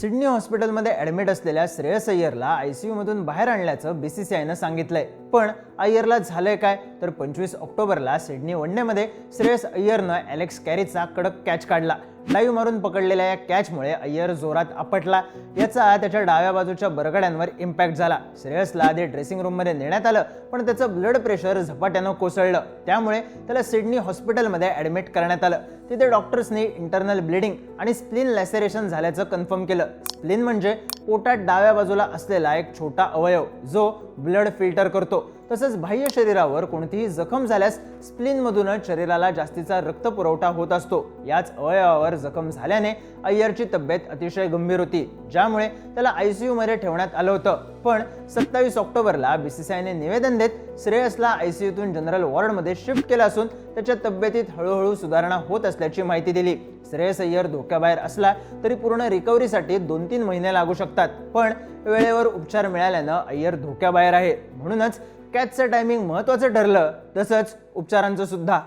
Sydney हॉस्पिटलमध्ये admit असलेल्या श्रेयस अय्यरला आयसीयूमधून बाहेर आणल्याचं बीसीसीआयनं सांगितलंय. पण अय्यरला झालंय काय? तर पंचवीस ऑक्टोबरला सिडनी वनडेमध्ये श्रेयस अय्यरनं ॲलेक्स कॅरीचा कडक कॅच काढला. डाईव्ह मारून पकडलेल्या या कॅचमुळे अय्यर जोरात आपटला. याचा त्याच्या डाव्या बाजूच्या बरगड्यांवर इम्पॅक्ट झाला. श्रेयसला आधी ड्रेसिंग रूममध्ये नेण्यात आलं पण त्याचं ब्लड प्रेशर झपाट्यानं कोसळलं. त्यामुळे त्याला सिडनी हॉस्पिटलमध्ये ॲडमिट करण्यात आलं. तिथे डॉक्टर्सनी इंटरनल ब्लिडिंग आणि स्प्लिन लॅसेरेशन झाल्याचं कन्फर्म केलं. स्प्लिन म्हणजे पोटात डाव्या बाजूला असलेला एक छोटा अवयव जो ब्लड फिल्टर करतो. तसंच बाह्य शरीरावर कोणतीही जखम झाल्यास स्प्लिनमधूनच शरीराला जास्तीचा रक्त पुरवठा होत असतो. याच अवयवावर जखम झाल्याने अय्यरची तब्येत अतिशय गंभीर होती ज्यामुळे त्याला आय सी यूमध्ये ठेवण्यात आलं होतं. पण सत्तावीस ऑक्टोबरला बी सी सी आयने निवेदन देत श्रेयसला आय सी यूतून जनरल वॉर्डमध्ये शिफ्ट केलं असून त्याच्या तब्येतीत हळूहळू सुधारणा होत असल्याची माहिती दिली. श्रेयस अय्यर धोक्याबाहेर असला तरी पूर्ण रिकव्हरीसाठी दोन तीन महिने लागू शकतात. पण वेळेवर उपचार मिळाल्यानं अय्यर धोक्याबाहेर आहे. म्हणूनच कॅचचं टायमिंग महत्त्वाचं ठरलं. तसंच उपचारांचं सुद्धा.